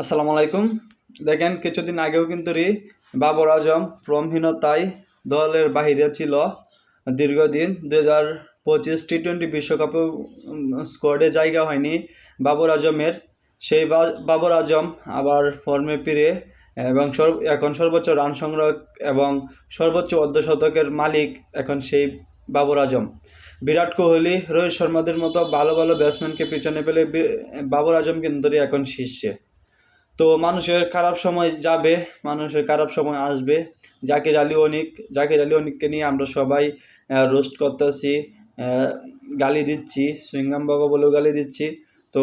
আসসালামু আলাইকুম। দেখেন, কিছুদিন আগেও কিন্তু রি বাবর আজম ফ্রমহীনতায় দলের বাহিরে ছিল। দীর্ঘদিন দু হাজার পঁচিশ টি টোয়েন্টি বিশ্বকাপে স্কোয়াডে জায়গা হয়নি বাবর আজমের। সেই বাবর আজম আবার ফর্মে ফিরে এবং এখন সর্বোচ্চ রান সংগ্রহ এবং সর্বোচ্চ অর্ধশতকের মালিক এখন সেই বাবর আজম। বিরাট কোহলি, রোহিত শর্মাদের মতো ভালো ভালো ব্যাটসম্যানকে পিছনে পেলে বাবর আজম কিন্তু এখন শীর্ষে। তো মানুষের খারাপ সময় যাবে, মানুষের খারাপ সময় আসবে। জাকির আলী অনিক, জাকির আলী অনিককে নিয়ে আমরা সবাই রোস্ট করতেছি গালি দিচ্ছি, সুইংগাম বাবা বলেও গালি দিচ্ছি। তো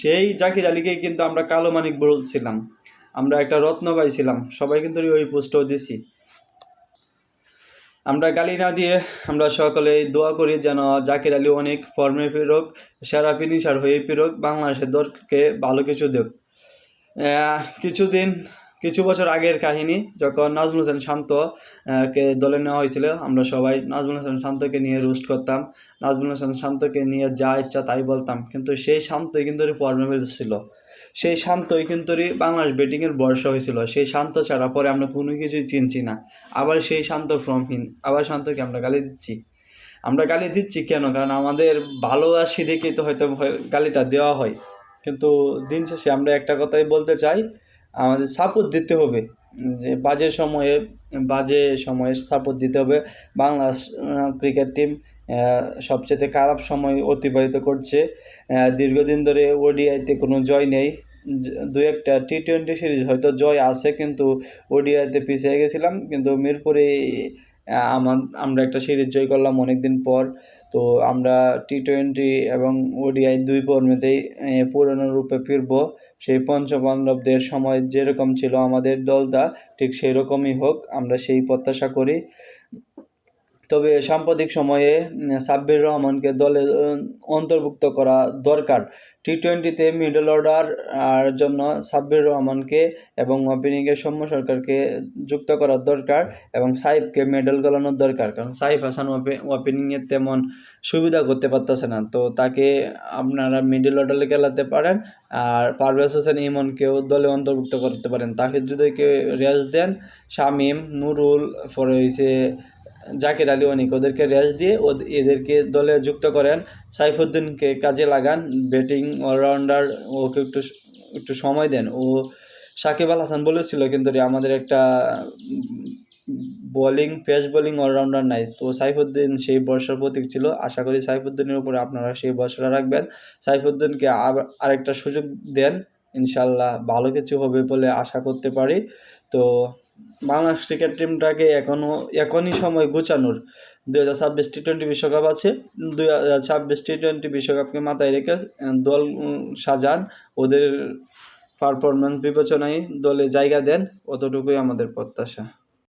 সেই জাকির আলীকেই কিন্তু আমরা কালো মানিক বলছিলাম। আমরা একটা রত্ন পাইছিলাম, সবাই কিন্তু ওই পোস্টও দিছি। আমরা গালি না দিয়ে আমরা সকলে দোয়া করি যেন জাকির আলী অনেক ফর্মে ফিরুক, সেরা ফিনিশার হয়ে ফিরুক, বাংলাদেশের দলকে ভালো কিছু দেখ। কিছুদিন, কিছু বছর আগের কাহিনী, যখন নাজমুল হোসেন শান্ত কে দলে নেওয়া হয়েছিল, আমরা সবাই নাজমুল হোসেন শান্তকে নিয়ে রোস্ট করতাম। নাজমুল হোসেন শান্তকে নিয়ে যা ইচ্ছা তাই বলতাম, কিন্তু সেই শান্তই কিন্তু ফর্মে ছিল। সেই শান্তই কিন্তু বাংলাদেশ ব্যাটিংয়ের বর্ষা হয়েছিল। সেই শান্ত ছাড়া পরে আমরা কোনো কিছুই চিনছি না। আবার সেই শান্ত ফর্মহীন আবার শান্তকে আমরা গালি দিচ্ছি। আমরা গালি দিচ্ছি কেন? কারণ আমাদের ভালোবাসি দেখেই তো হয়তো হয়- গালিটা দেওয়া হয়। কিন্তু দিন শেষে আমরা একটা কথাই বলতে চাই, আমাদের সাপোর্ট দিতে হবে। যে বাজে সময়ে বাজে সময়ে সাপোর্ট দিতে হবে। বাংলাদেশ ক্রিকেট টিম সবচেয়ে খারাপ সময় অতিবাহিত করছে। দীর্ঘদিন ধরে ওডিআইতে কোনো জয় নেই। দু একটা টি টোয়েন্টি সিরিজ হয়তো জয় আছে, কিন্তু ওডিআইতে পিছিয়ে গেছিলাম। কিন্তু মিরপুরে আমার আমরা একটা সিরিজ জয় করলাম অনেক দিন পর। তো আমরা টি টোয়েন্টি এবং ওডিআই দুই পর্মেতেই পুরনো রূপে ফিরব। সেই পঞ্চপাণ্ডবদের সময় যেরকম ছিল আমাদের দলটা, ঠিক সেই রকমই হোক, আমরা সেই প্রত্যাশা করি। তবে সাম্প্রতিক সময়ে সাব্বির রহমানকে দলে অন্তর্ভুক্ত করা দরকার। টি টোয়েন্টিতে মিডল অর্ডার, আর জন্য সাব্বির রহমানকে এবং ওপেনিংয়ে সৌম্য সরকারকে যুক্ত করার দরকার এবং সাইফকে মেডেল গলানোর দরকার। কারণ সাইফ হাসান ওপেনিংয়ে তেমন সুবিধা করতে পারতেছে না। তো তাকে আপনারা মিডল অর্ডারে খেলাতে পারেন, আর পারভেজ হোসেন ইমনকেও দলে অন্তর্ভুক্ত করতে পারেন। তাকে যদি কেউ রেস দেন, শামিম, নুরুল, পরে হয়েছে জাকির আলী অনিক, ওদেরকে রেস দিয়ে ওদ- এদেরকে দলে যুক্ত করেন। সাইফুদ্দিনকে কাজে লাগান ব্যাটিং অলরাউন্ডার ওকে একটু একটু সময় দেন। ও সাকিব আল হাসান বলেছিল কিন্তু রে, আমাদের একটা বোলিং পেস বোলিং অলরাউন্ডার নাই। তো সাইফুদ্দিন সেই বর্ষার প্রতীক ছিল। আশা করি সাইফুদ্দিনের উপরে আপনারা সেই বর্ষাটা রাখবেন। সাইফুদ্দিনকে আরেকটা সুযোগ দেন। ইনশাল্লাহ ভালো কিছু হবে বলে আশা করতে পারি। তো বাংলাদেশ ক্রিকেট টিমটাকে এখনও এখনই সময় গোছানোর। দু হাজার ছাব্বিশ টি টোয়েন্টি বিশ্বকাপ আছে। দুই হাজার ছাব্বিশ টি টোয়েন্টি বিশ্বকাপকে মাথায় রেখে দল সাজান। ওদের পারফরমেন্স বিবেচনায় দলে জায়গা দেন। অতটুকুই আমাদের প্রত্যাশা।